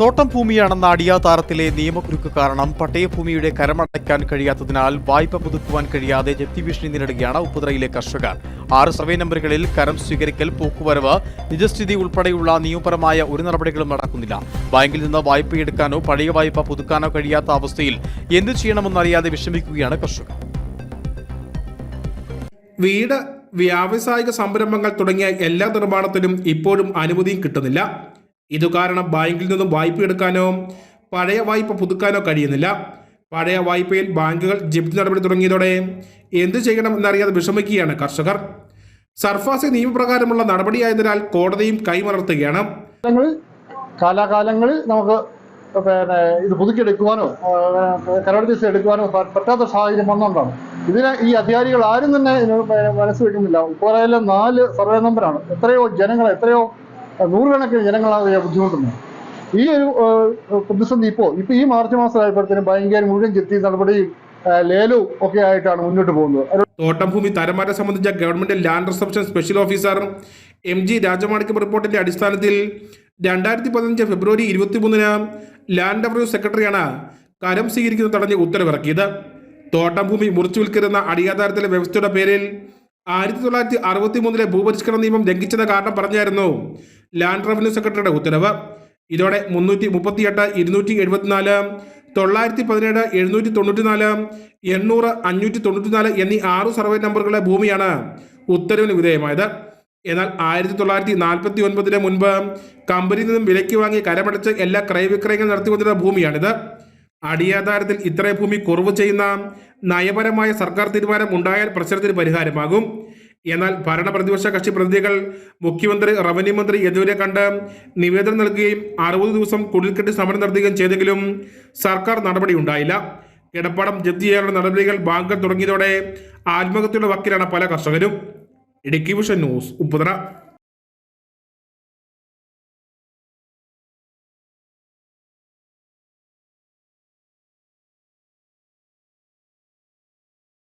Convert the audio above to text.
തോട്ടം ഭൂമിയാണെന്ന അടിയാതാരത്തിലെ നിയമക്കുരുക്ക് കാരണം. പട്ടയഭൂമിയുടെ കരമടയ്ക്കാൻ കഴിയാത്തതിനാൽ വായ്പ പുതുക്കുവാൻ കഴിയാതെ ജപ്തി ഭീഷണി നേരിടുകയാണ് ഉപ്പുതറയിലെ കർഷകർ. ആറ് സർവേ നമ്പറുകളിൽ കരം സ്വീകരിക്കൽ പോക്കുവരവ് നിജസ്ഥിതി ഉൾപ്പെടെയുള്ള നിയമപരമായ ഒരു നടപടികളും നടക്കുന്നില്ല. ബാങ്കിൽ നിന്ന് വായ്പയെടുക്കാനോ പഴയ വായ്പ പുതുക്കാനോ കഴിയാത്ത അവസ്ഥയിൽ എന്തു ചെയ്യണമെന്നറിയാതെ വിഷമിക്കുകയാണ് കർഷകർ. വീട് വ്യാവസായിക സംരംഭങ്ങൾ തുടങ്ങിയ എല്ലാ നിർമ്മാണത്തിനും ഇപ്പോഴും അനുമതിയും കിട്ടുന്നില്ല. ഇതു കാരണം ബാങ്കിൽ നിന്നും വായ്പ എടുക്കാനോ പഴയ വായ്പ പുതുക്കാനോ കഴിയുന്നില്ല. പഴയ വായ്പയിൽ ബാങ്കുകൾ ജപ്തി നടപടി തുടങ്ങിയതോടെ എന്തു ചെയ്യണം എന്നറിയാതെ വിഷമിക്കുകയാണ് കർഷകർ. സർഫാസി നിയമപ്രകാരമുള്ള നടപടിയായതിനാൽ കോടതിയും കൈമലർത്തുകയാണ്. കാലങ്ങളിൽ കാലാകാലങ്ങളിൽ നമുക്ക് പിന്നെ ഇത് പുതുക്കിയെടുക്കുവാനോ കരടീസ് എടുക്കുവാനോ പറ്റാത്ത സാഹചര്യം വന്നുകൊണ്ടാണ്. ഇതിന് ഈ അധികാരികൾ ആരും തന്നെ മനസ്സ് വെക്കുന്നില്ല. ഉപ്പോലയിലെ നാല് സർവേ നമ്പറാണ്. എത്രയോ ജനങ്ങൾ എത്രയോ നൂറുകണക്കിന് ജനങ്ങളാണ് ഇതിനെ ബുദ്ധിമുട്ടുന്നത്. ഈ ഒരു പ്രതിസന്ധി ഇപ്പോൾ ഇപ്പോൾ ഈ മാർച്ച് മാസമായപ്പോഴത്തേനും ഭയങ്കര മുഴുവൻ ജപ്തി നടപടിയും ലേലവും ഒക്കെ ആയിട്ടാണ് മുന്നോട്ട് പോകുന്നത്. തോട്ടം ഭൂമി തരമാറ്റം സംബന്ധിച്ച government land reception special officer M G Rajamanikyam റിപ്പോർട്ടിന്റെ അടിസ്ഥാനത്തിൽ രണ്ടായിരത്തി പതിനഞ്ച് ഫെബ്രുവരി ഇരുപത്തിമൂന്നിന് ലാൻഡ് റവന്യൂ സെക്രട്ടറിയാണ് കരം സ്വീകരിക്കുന്നത് തടഞ്ഞ് ഉത്തരവിറക്കിയത്. തോട്ടം ഭൂമി മുറിച്ചു വിൽക്കരുന്ന അടിയാധാരത്തിലെ വ്യവസ്ഥയുടെ പേരിൽ ആയിരത്തി തൊള്ളായിരത്തി അറുപത്തി മൂന്നിലെ ഭൂപരിഷ്കരണ നിയമം ലംഘിച്ചത് കാരണം പറഞ്ഞായിരുന്നു ലാൻഡ് റവന്യൂ സെക്രട്ടറിയുടെ ഉത്തരവ്. ഇതോടെ മുന്നൂറ്റി മുപ്പത്തിയെട്ട് ഇരുന്നൂറ്റി എഴുപത്തിനാല് തൊള്ളായിരത്തി പതിനേഴ് എഴുന്നൂറ്റി തൊണ്ണൂറ്റിനാല് എണ്ണൂറ് അഞ്ഞൂറ്റി തൊണ്ണൂറ്റിനാല് എന്നീ ആറ് സർവേ നമ്പറുകളുടെ ഭൂമിയാണ് ഉത്തരവിന് വിധേയമായത്. എന്നാൽ ആയിരത്തി തൊള്ളായിരത്തി നാൽപ്പത്തി ഒൻപതിന് മുൻപ് കമ്പനിയിൽ നിന്നും വിലയ്ക്ക് വാങ്ങി കരമടച്ച് എല്ലാ ക്രയവിക്രയങ്ങൾ നടത്തിവന്നിരുന്ന ഭൂമിയാണിത്. അടിയാധാരത്തിൽ ഇത്രയും ഭൂമി കുറവ് ചെയ്യുന്ന നയപരമായ സർക്കാർ തീരുമാനം ഉണ്ടായാൽ പ്രശ്നത്തിന് പരിഹാരമാകും. എന്നാൽ ഭരണ പ്രതിപക്ഷ കക്ഷി പ്രതിനിധികൾ മുഖ്യമന്ത്രി റവന്യൂ മന്ത്രി എന്നിവരെ കണ്ട് നിവേദനം നൽകുകയും അറുപത് ദിവസം കുടിൽക്കെട്ടി സമരം നടത്തുകയും ചെയ്തെങ്കിലും സർക്കാർ നടപടി ഉണ്ടായില്ല കിടപ്പാടം ജപ്തി ചെയ്യാനുള്ള നടപടികൾ ബാങ്കർ തുടങ്ങിയതോടെ ആത്മഹത്യയുടെ വക്കിലാണ് പല കർഷകരും. Idukki vision news Upputhara.